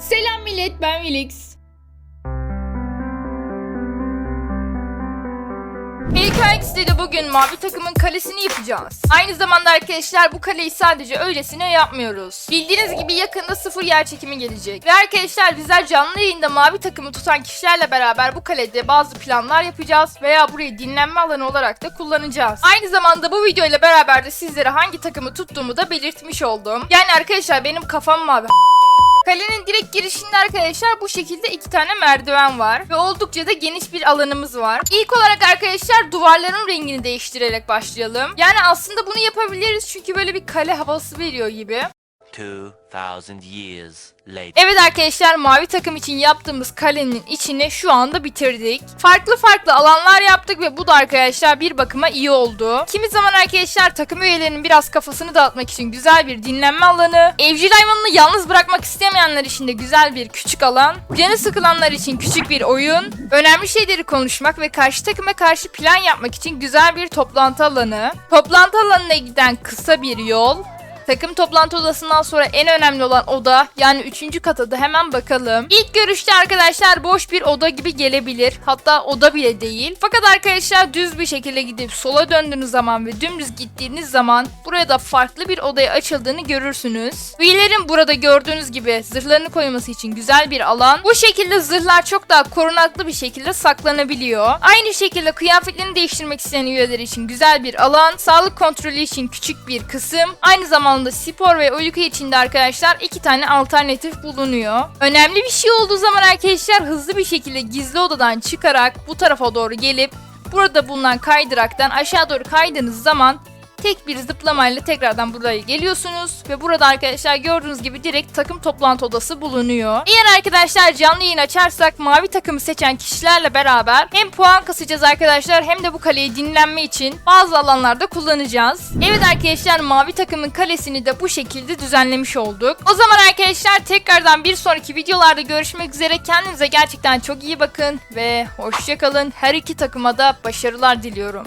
Selam millet ben Felix. PKX'de bugün mavi takımın kalesini yapacağız. Aynı zamanda arkadaşlar bu kaleyi sadece öylesine yapmıyoruz. Bildiğiniz gibi yakında sıfır yer çekimi gelecek. Ve arkadaşlar bizler canlı yayında mavi takımı tutan kişilerle beraber bu kalede bazı planlar yapacağız veya burayı dinlenme alanı olarak da kullanacağız. Aynı zamanda bu videoyla beraber de sizlere hangi takımı tuttuğumu da belirtmiş oldum. Yani arkadaşlar benim kafam mavi. Kalenin direkt girişinde arkadaşlar bu şekilde iki tane merdiven var. Ve oldukça da geniş bir alanımız var. İlk olarak arkadaşlar duvarların rengini değiştirerek başlayalım. Yani aslında bunu yapabiliriz çünkü böyle bir kale havası veriyor gibi. 2,000 years later. Evet arkadaşlar mavi takım için yaptığımız kalenin içini şu anda bitirdik. Farklı farklı alanlar yaptık ve bu da arkadaşlar bir bakıma iyi oldu. Kimi zaman arkadaşlar takım üyelerinin biraz kafasını dağıtmak için güzel bir dinlenme alanı, evcil hayvanını yalnız bırakmak istemeyenler için de güzel bir küçük alan, canı sıkılanlar için küçük bir oyun, önemli şeyleri konuşmak ve karşı takıma karşı plan yapmak için güzel bir toplantı alanı, toplantı alanına giden kısa bir yol, Takım toplantı odasından sonra en önemli olan oda yani 3. kata da hemen bakalım. İlk görüşte arkadaşlar boş bir oda gibi gelebilir. Hatta oda bile değil. Fakat arkadaşlar düz bir şekilde gidip sola döndüğünüz zaman ve dümdüz gittiğiniz zaman burada farklı bir odaya açıldığını görürsünüz. Üyelerin burada gördüğünüz gibi zırhlarını koyması için güzel bir alan. Bu şekilde zırhlar çok daha korunaklı bir şekilde saklanabiliyor. Aynı şekilde kıyafetlerini değiştirmek isteyen üyeler için güzel bir alan. Sağlık kontrolü için küçük bir kısım. Aynı zamanda spor ve uyku için de arkadaşlar iki tane alternatif bulunuyor. Önemli bir şey olduğu zaman arkadaşlar hızlı bir şekilde gizli odadan çıkarak bu tarafa doğru gelip burada bulunan kaydıraktan aşağı doğru kaydığınız zaman tek bir zıplamayla tekrardan buraya geliyorsunuz ve burada arkadaşlar gördüğünüz gibi direkt takım toplantı odası bulunuyor. Eğer arkadaşlar canlı yayın açarsak mavi takımı seçen kişilerle beraber hem puan kasacağız arkadaşlar hem de bu kaleyi dinlenme için bazı alanlarda kullanacağız. Evet arkadaşlar mavi takımın kalesini de bu şekilde düzenlemiş olduk. O zaman arkadaşlar tekrardan bir sonraki videolarda görüşmek üzere. Kendinize gerçekten çok iyi bakın ve hoşçakalın. Her iki takıma da başarılar diliyorum.